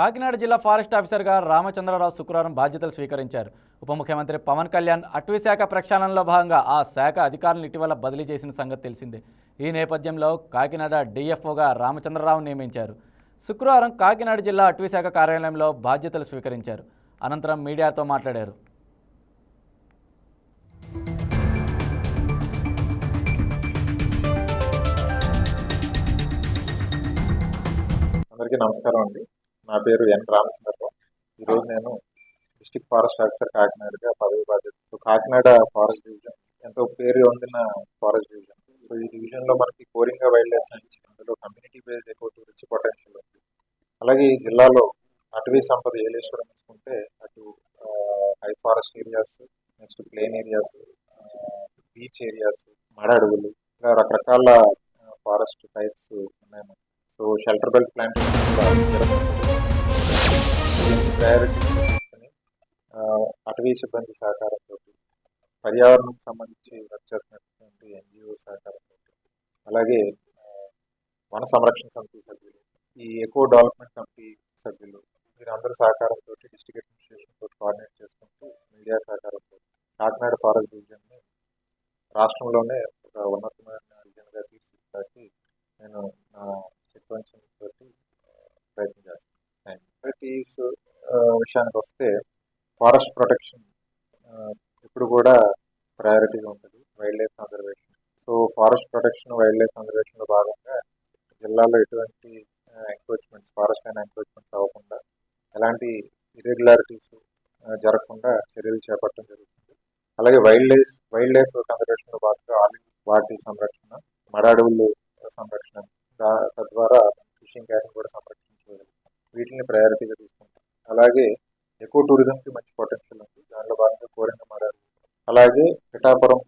కాకినాడ జిల్లా ఫారెస్ట్ ఆఫీసర్గా రామచంద్రరావు శుక్రవారం బాధ్యతలు స్వీకరించారు. ఉప ముఖ్యమంత్రి పవన్ కళ్యాణ్ అటవీశాఖ ప్రక్షాళనలో భాగంగా ఆ శాఖ అధికారులను ఇటీవల బదిలీ చేసిన సంగతి తెలిసిందే. ఈ నేపథ్యంలో కాకినాడ డిఎఫ్ఓగా రామచంద్రరావు నియమించారు. శుక్రవారం కాకినాడ జిల్లా అటవీశాఖ కార్యాలయంలో బాధ్యతలు స్వీకరించారు. అనంతరం మీడియాతో మాట్లాడారు. అందరికీ నమస్కారం అండి. నా పేరు ఎన్ రామచంద్రరావు. ఈరోజు నేను డిస్టిక్ ఫారెస్ట్ ఆఫీసర్ కాకినాడగా పదవి బాధ్యత. సో కాకినాడ ఫారెస్ట్ డివిజన్ ఎంతో పేరు పొందిన ఫారెస్ట్ డివిజన్. సో ఈ డివిజన్లో మనకి కోరింగా వైల్డ్ లైఫ్ సైన్స్ అందులో కమ్యూనిటీ బేస్డ్ ఎక్కువ రిచ్ పొటెన్షియల్ ఉంది. అలాగే ఈ జిల్లాలో అటవీ సంపద ఏలేశ్వరం తీసుకుంటే అటు high forest areas next plain areas beach areas మడ అడవులు ఇలా రకరకాల ఫారెస్ట్ టైప్స్ ఉన్నాయి సో షెల్టర్ బెల్ట్ ప్లాంటేషన్ కూడా ప్రయారిటీ తీసుకుని అటవీ సిబ్బంది సహకారంతో పర్యావరణకు సంబంధించి వర్క్ ఎన్జిఓ సహకారంతో అలాగే వన సంరక్షణ సమితి సభ్యులు ఈ ఎకో డెవలప్మెంట్ కమిటీ సభ్యులు వీరందరి సహకారంతో డిస్ట్రిక్ట్ అడ్మినిస్ట్రేషన్ తోటి కోఆర్డినేట్ చేసుకుంటూ మీడియా సహకారంతో కాకినాడ ఫారెస్ట్ డివిజన్ని రాష్ట్రంలోనే ఒక ఉన్నతమైన డివిజన్గా తీర్చిదిద్దడానికి నేను నా శక్తివంచం తోటి ప్రయత్నం చేస్తాను ప్రయారిటీస్ విషయానికి వస్తే ఫారెస్ట్ ప్రొటెక్షన్ ఇప్పుడు కూడా ప్రయారిటీగా ఉంటుంది wildlife conservation. So forest protection wildlife కన్జర్వేషన్లో భాగంగా జిల్లాలో ఎటువంటి ఎంక్రోచ్మెంట్స్ ఫారెస్ట్ లైన్ ఎంక్రోచ్మెంట్స్ అవ్వకుండా ఎలాంటి ఇరెగ్యులారిటీస్ జరగకుండా చర్యలు చేపట్టడం జరుగుతుంది. అలాగే వైల్డ్ లైఫ్ వైల్డ్ లైఫ్ కన్జర్వేషన్లో భాగంగా వాటి సంరక్షణ మడ అడవులు సంరక్షణ దా- తద్వారా ఫిషింగ్ క్యాటింగ్ కూడా సంరక్షించగలుగుతాం. వీటిని ప్రయారిటీగా తీసుకుంటాం. అలాగే ఎకో టూరిజంకి మంచి పొటెన్షియల్ ఉంది. దానిలో భాగంగా కోరిన అలాగే పిఠాపురం